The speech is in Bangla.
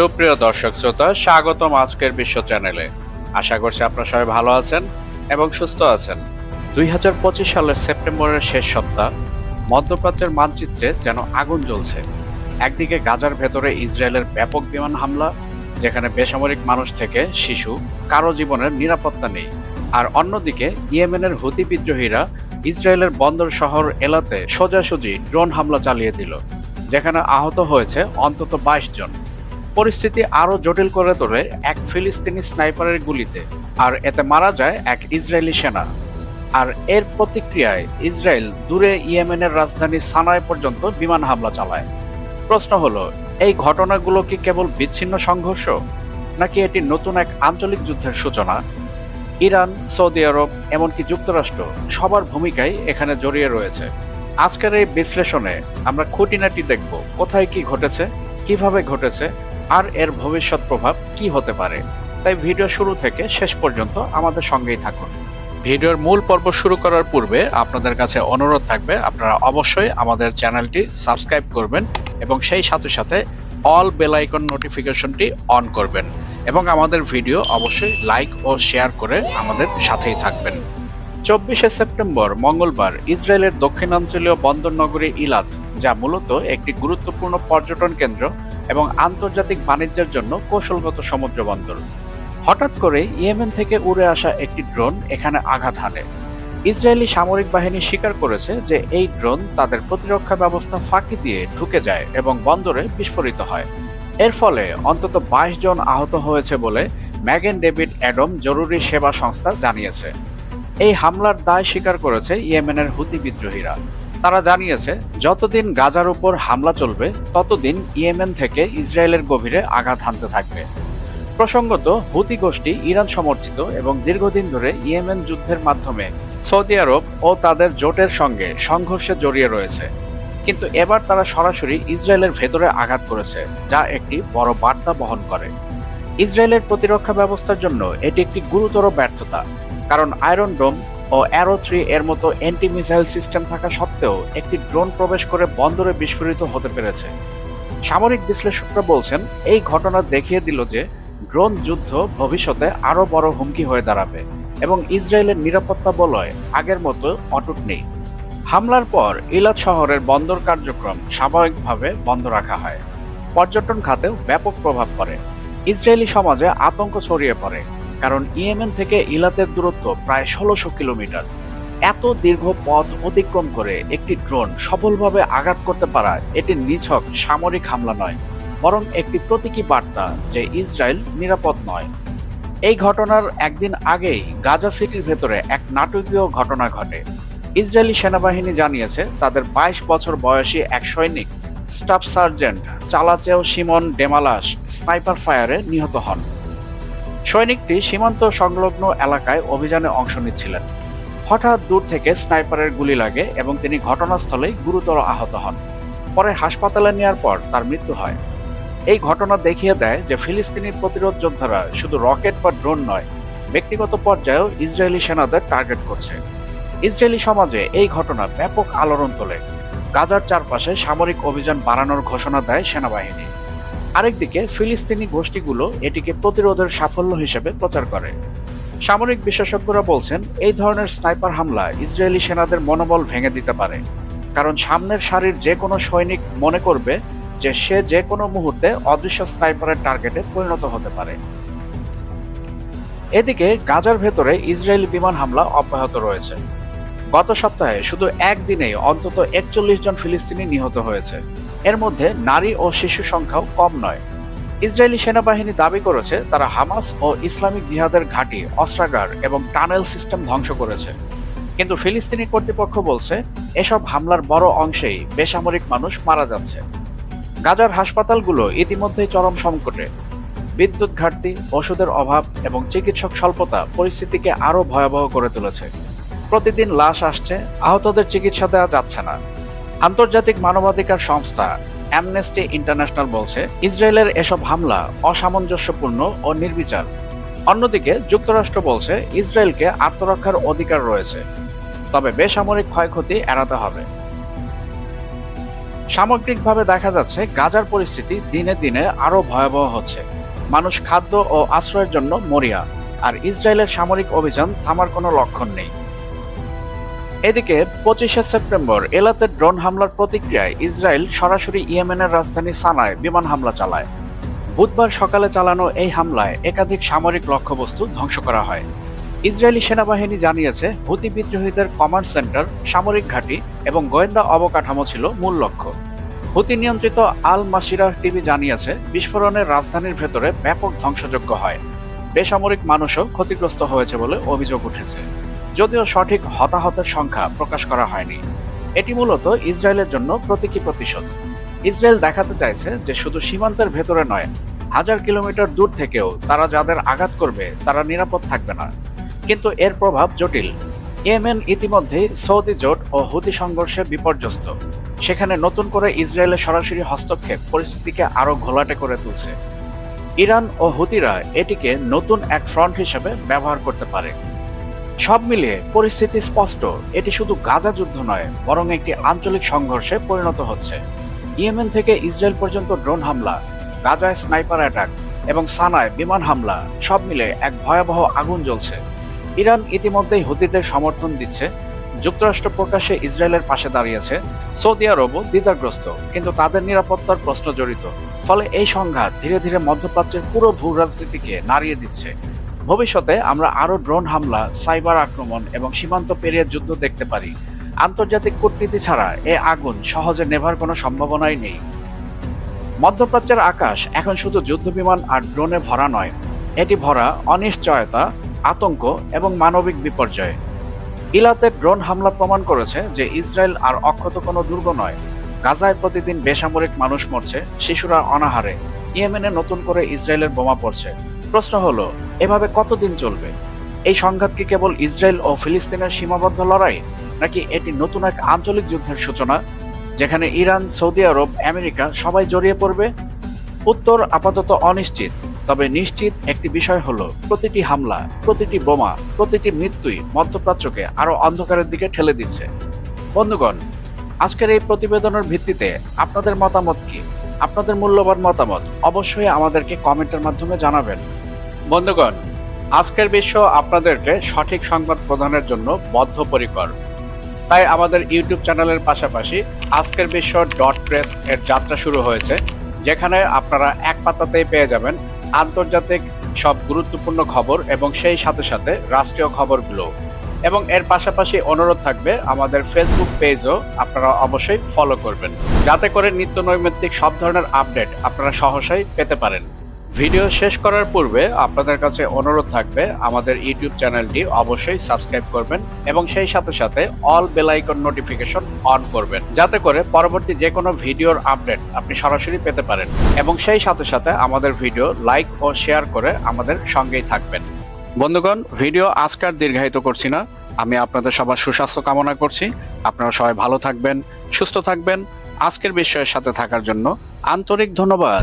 সুপ্রিয় দর্শক শ্রোতা, স্বাগতম আজকের বিশ্ব চ্যানেলে। আশা করছি আপনারা সবাই ভালো আছেন এবং সুস্থ আছেন। দুই সালের সেপ্টেম্বরের শেষ সপ্তাহ, মধ্যপ্রাচ্যের মানচিত্রে যেন আগুন জ্বলছে। একদিকে গাজার ভেতরে ইসরায়েলের ব্যাপক বিমান হামলা, যেখানে বেসামরিক মানুষ থেকে শিশু, কারও জীবনের নিরাপত্তা নেই। আর অন্যদিকে ইয়েমেনের হুতি বিদ্রোহীরা ইসরায়েলের বন্দর শহর এলাতে সোজাসুজি ড্রোন হামলা চালিয়ে দিল, যেখানে আহত হয়েছে অন্তত বাইশ জন। পরিস্থিতি আরও জটিল করে তোলে এক ফিলিস্তিনি স্নাইপারের গুলিতে, আর এতে মারা যায় এক ইসরায়েলি সেনা। আর এর প্রতিক্রিয়ায় ইসরায়েল দূরে ইয়েমেনের রাজধানী সানায় পর্যন্ত বিমান হামলা চালায়। প্রশ্ন হলো, এই ঘটনাগুলো কি কেবল বিচ্ছিন্ন সংঘর্ষ, নাকি এটি নতুন এক আঞ্চলিক যুদ্ধের সূচনা? ইরান, সৌদি আরব, এমনকি যুক্তরাষ্ট্র সবার ভূমিকাই এখানে জড়িয়ে রয়েছে। আজকের এই বিশ্লেষণে আমরা খুঁটিনাটি দেখব, কোথায় কি ঘটেছে, কীভাবে ঘটেছে আর এর ভবিষ্যৎ প্রভাব কি হতে পারে? তাই ভিডিও শুরু থেকে শেষ পর্যন্ত আমাদের সঙ্গেই থাকুন। ভিডিওর মূল পর্ব শুরু করার পূর্বে আপনাদের কাছে অনুরোধ থাকবে, আপনারা অবশ্যই আমাদের চ্যানেলটি সাবস্ক্রাইব করবেন এবং সেই সাথে সাথে অল বেল আইকন নোটিফিকেশনটি অন করবেন এবং আমাদের ভিডিও অবশ্যই লাইক ও শেয়ার করে আমাদের সাথেই থাকবেন। চব্বিশে সেপ্টেম্বর, মঙ্গলবার, ইসরায়েলের দক্ষিণাঞ্চলীয় বন্দর নগরী ইলাত, যা মূলত একটি গুরুত্বপূর্ণ পর্যটন কেন্দ্র। এবং আন্তর্জাতিক বাণিজ্যের জন্য কৌশলগত সমুদ্র বন্দর হঠাৎ করে ইয়েমেন থেকে উড়ে আসা একটি ড্রোন এখানে আঘাত হানে। ইসরায়েলি সামরিক বাহিনী স্বীকার করেছে যে এই ড্রোন তাদের প্রতিরক্ষা ব্যবস্থা ফাঁকি দিয়ে ঢুকে যায় এবং বন্দরে বিস্ফোরিত হয়। এর ফলে অন্তত বাইশ জন আহত হয়েছে বলে ম্যাগেন ডেভিড অ্যাডম জরুরি সেবা সংস্থা জানিয়েছে। এই হামলার দায় স্বীকার করেছে ইয়েমেনের হুতি বিদ্রোহীরা। তারা জানিয়েছে, যতদিন গাজার উপর হামলা চলবে, ততদিন ইয়েমেন থেকে ইসরায়েলের গভীরে আঘাত হানতে থাকবে। প্রসঙ্গত, হুতি গোষ্ঠী ইরান সমর্থিত এবং দীর্ঘদিন ধরে ইয়েমেন যুদ্ধের মাধ্যমে সৌদি আরব ও তাদের জোটের সঙ্গে সংঘর্ষে জড়িয়ে রয়েছে। কিন্তু এবার তারা সরাসরি ইসরায়েলের ভেতরে আঘাত করেছে, যা একটি বড় বার্তা বহন করে। ইসরায়েলের প্রতিরক্ষা ব্যবস্থার জন্য এটি একটি গুরুতর ব্যর্থতা, কারণ আয়রন ডোম ও অ্যারো থ্রি এর মতো অ্যান্টি মিসাইল সিস্টেম থাকা সত্ত্বেও একটি ড্রোন প্রবেশ করে বন্দরে বিস্ফোরিত হতে পেরেছে। সামরিক বিশ্লেষকরা বলছেন, এই ঘটনা দেখিয়ে দিল যে ড্রোন যুদ্ধ ভবিষ্যতে আরও বড় হুমকি হয়ে দাঁড়াবে এবং ইসরায়েলের নিরাপত্তা বলয় আগের মতো অটুট নেই। হামলার পর ইলাদ শহরের বন্দর কার্যক্রম স্বাভাবিকভাবে বন্ধ রাখা হয়। পর্যটন খাতেও ব্যাপক প্রভাব পড়ে। ইসরায়েলি সমাজে আতঙ্ক ছড়িয়ে পড়ে। কারণ ইয়েমেন থেকে ইলাতের দূরত্ব প্রায় ষোলোশো কিলোমিটার। এত দীর্ঘ পথ অতিক্রম করে একটি ড্রোন সফলভাবে আঘাত করতে পারা এটি নিছক সামরিক হামলা নয়, বরং একটি প্রতীকী বার্তা যে ইসরায়েল নিরাপদ নয়। এই ঘটনার একদিন আগেই গাজা সিটির ভেতরে এক নাটকীয় ঘটনা ঘটে। ইসরায়েলি সেনাবাহিনী জানিয়েছে, তাদের বাইশ বছর বয়সী এক সৈনিক staff sergeant Chalacheo Simon Demalas sniper ফায়ারে নিহত হন। সৈনিকটি সীমান্ত সংলগ্ন এলাকায় অভিযানে অংশ নিচ্ছিলেন। হঠাৎ দূর থেকে স্নাইপারের গুলি লাগে এবং তিনি ঘটনাস্থলেই গুরুতর আহত হন। পরে হাসপাতালে নেওয়ার পর তার মৃত্যু হয়। এই ঘটনা দেখিয়ে দেয় যে ফিলিস্তিনি প্রতিরোধ যোদ্ধারা শুধু রকেট বা ড্রোন নয়, ব্যক্তিগত পর্যায়েও ইসরায়েলি সেনাদের টার্গেট করছে। ইসরায়েলি সমাজে এই ঘটনা ব্যাপক আলোড়ন তোলে। গাজার চারপাশে সামরিক অভিযান বাড়ানোর ঘোষণা দেয় সেনাবাহিনী। আরেকদিকে ফিলিস্তিনি গোষ্ঠীগুলো এটিকে প্রতিরোধের সাফল্য হিসেবে প্রচার করে। সামরিক বিশেষজ্ঞরা বলছেন, এই ধরনের স্নাইপার হামলা ইসরায়েলি সেনাদের মনোবল ভেঙে দিতে পারে। কারণ সামনের সারির যে কোনো সৈনিক মনে করবে যে সে যে কোনো মুহূর্তে অদৃশ্য স্নাইপারের টার্গেটে পরিণত হতে পারে। এদিকে গাজার ভেতরে ইসরায়েলি বিমান হামলা অব্যাহত রয়েছে। গত সপ্তাহে শুধু একদিনেই অন্তত একচল্লিশ জন ফিলিস্তিনি নিহত হয়েছে। এর মধ্যে নারী ও শিশু সংখ্যাও কম নয়। ইসরায়েলি সেনাবাহিনী দাবি করেছে, তারা হামাস ও ইসলামিক জিহাদের ঘাঁটি, অস্ত্রাগার এবং টানেল সিস্টেম ধ্বংস করেছে। কিন্তু ফিলিস্তিনি কর্তৃপক্ষ বলছে, এসব হামলার বড় অংশেই বেসামরিক মানুষ মারা যাচ্ছে। গাজার হাসপাতালগুলো ইতিমধ্যেই চরম সংকটে। বিদ্যুৎ ঘাটতি, ওষুধের অভাব এবং চিকিৎসক স্বল্পতা পরিস্থিতিকে আরও ভয়াবহ করে তুলেছে। প্রতিদিন লাশ আসছে, আহতদের চিকিৎসা দেওয়া যাচ্ছে না। আন্তর্জাতিক মানবাধিকার সংস্থা অ্যামনেস্টি ইন্টারন্যাশনাল বলছে, ইসরায়েলের এসব হামলা অসামঞ্জস্যপূর্ণ ও নির্বিচার। অন্যদিকে, যুক্তরাষ্ট্র বলছে, ইসরায়েলকে আত্মরক্ষার অধিকার রয়েছে। তবে বেসামরিক ক্ষয়ক্ষতি এড়াতে হবে। সামগ্রিকভাবে দেখা যাচ্ছে, গাজার পরিস্থিতি দিনে দিনে আরও ভয়াবহ হচ্ছে। মানুষ খাদ্য ও আশ্রয়ের জন্য মরিয়া, আর ইসরায়েলের সামরিক অভিযান থামার কোনো লক্ষণ নেই। এদিকে পঁচিশে সেপ্টেম্বর এলাতে ড্রোন হামলার প্রতিক্রিয়ায় ইসরায়েল সরাসরি ইয়েমেনের রাজধানী সানায় বিমান হামলা চালায়। বুধবার সকালে চালানো এই হামলায় একাধিক সামরিক লক্ষ্যবস্তু ধ্বংস করা হয়। ইসরায়েলি সেনাবাহিনী জানিয়েছে, হুতি বিদ্রোহীদের কমান্ড সেন্টার, সামরিক ঘাঁটি এবং গোয়েন্দা অবকাঠামো ছিল মূল লক্ষ্য। হুতি নিয়ন্ত্রিত আল মাসিরা টিভি জানিয়েছে বিস্ফোরণের রাজধানীর ভেতরে ব্যাপক ধ্বংসযোগ্য হয়। বেসামরিক মানুষও ক্ষতিগ্রস্ত হয়েছে বলে অভিযোগ উঠেছে। যদিও সঠিক হতাহতের সংখ্যা প্রকাশ করা হয়নি। এটি মূলত ইসরায়েলের জন্য প্রতীকী প্রতিশোধ। ইসরায়েল দেখাতে চাইছে যে শুধু সীমান্তের ভেতরে নয়, হাজার কিলোমিটার দূর থেকেও তারা যাদের আঘাত করবে, তারা নিরাপদ থাকবে না। কিন্তু এর প্রভাব জটিল। ইয়েমেন ইতিমধ্যেই সৌদি জোট ও হুতি সংঘর্ষে বিপর্যস্ত। সেখানে নতুন করে ইসরায়েলের সরাসরি হস্তক্ষেপ পরিস্থিতিকে আরও ঘোলাটে করে তুলছে। ইরান ও হুতিরা এটিকে নতুন এক ফ্রন্ট হিসেবে ব্যবহার করতে পারে। সব মিলিয়ে পরিস্থিতি স্পষ্ট। এটি শুধু গাজা যুদ্ধ নয়, বরং একটি আঞ্চলিক সংঘর্ষে পরিণত হচ্ছে। ইয়েমেন থেকে ইসরায়েল পর্যন্ত ড্রোন হামলা, গাজায় স্নাইপার অ্যাটাক এবং সানায় বিমান হামলা, সব মিলে এক ভয়াবহ আগুন জ্বলছে। ইরান ইতিমধ্যেই হুতিদের সমর্থন দিচ্ছে। যুক্তরাষ্ট্র প্রকাশ্যে ইসরায়েলের পাশে দাঁড়িয়েছে। সৌদি আরবও দ্বিধাগ্রস্ত, কিন্তু তাদের নিরাপত্তার প্রশ্ন জড়িত। ফলে এই সংঘাত ধীরে ধীরে মধ্যপ্রাচ্যের পুরো ভূ রাজনীতিকে নাড়িয়ে দিচ্ছে। ভবিষ্যতে আমরা আরও ড্রোন হামলা, সাইবার আক্রমণ এবং সীমান্ত পেরিয়ে যুদ্ধ দেখতে পারি। আন্তর্জাতিক কূটনীতি ছাড়া এ আগুন সহজে নেভার কোনো সম্ভাবনাই নেই। মধ্যপ্রাচ্যের আকাশ এখন শুধু যুদ্ধবিমান আর ড্রোনে ভরা নয়, এটি ভরা অনিশ্চয়তা, আতঙ্ক এবং মানবিক বিপর্যয়। ইলাতে ড্রোন হামলা প্রমাণ করেছে যে ইসরায়েল আর অক্ষত কোনো দুর্গ নয়। গাজায় প্রতিদিন বেসামরিক মানুষ মরছে, শিশুরা অনাহারে। ইয়েমেনে নতুন করে ইসরায়েলের বোমা পড়ছে। প্রশ্ন হলো, এভাবে কতদিন চলবে? এই সংঘাত কি কেবল ইসরায়েল ও ফিলিস্তিনের সীমাবদ্ধ লড়াই, নাকি এটি নতুন এক আঞ্চলিক যুদ্ধের সূচনা, যেখানে ইরান, সৌদি আরব, আমেরিকা সবাই জড়িয়ে পড়বে? উত্তর আপাতত অনিশ্চিত, তবে নিশ্চিত একটি বিষয় হলো, প্রতিটি হামলা, প্রতিটি বোমা, প্রতিটি মৃত্যুই মধ্যপ্রাচ্যকে আরও অন্ধকারের দিকে ঠেলে দিচ্ছে। বন্ধুগণ আজকের এই প্রতিবেদনের ভিত্তিতে আপনাদের মতামত কি? আপনাদের মূল্যবান মতামত অবশ্যই আমাদেরকে কমেন্টের মাধ্যমে জানাবেন। বন্ধুগণ, আজকের বিশ্ব আপনাদেরকে সঠিক সংবাদ প্রদানের জন্য বদ্ধপরিকর। তাই আমাদের ইউটিউব চ্যানেলের পাশাপাশি আজকের বিশ্ব ডট প্রেস এর যাত্রা শুরু হয়েছে, যেখানে আপনারা এক পাতাতেই পেয়ে যাবেন আন্তর্জাতিক সব গুরুত্বপূর্ণ খবর এবং সেই সাথে সাথে রাষ্ট্রীয় খবরগুলো। এবং এর পাশাপাশি অনুরোধ থাকবে আমাদের ফেসবুক পেজও আপনারা অবশ্যই ফলো করবেন। যাতে করে নিত্য নৈমিত্তিক সব ধরনের আপডেট আপনারা সহসাই পেতে পারেন। ভিডিও শেষ করার পূর্বে আপনাদের কাছে অনুরোধ থাকবে, আমাদের ইউটিউব চ্যানেলটি অবশ্যই সাবস্ক্রাইব করবেন এবং সেই সাথে সাথে অল বেলাইকন নোটিফিকেশন অন করবেন। যাতে করে পরবর্তী যে কোনো ভিডিওর আপডেট আপনি সরাসরি পেতে পারেন। এবং সেই সাথে সাথে আমাদের ভিডিও লাইক ও শেয়ার করে আমাদের সঙ্গেই থাকবেন। বন্ধুগণ, ভিডিও আজকার দীর্ঘায়িত করছি না। আমি আপনাদের সবার সুস্বাস্থ্য কামনা করছি। আপনারা সবাই ভালো থাকবেন, সুস্থ থাকবেন। আজকের বিষয়ের সাথে থাকার জন্য আন্তরিক ধন্যবাদ।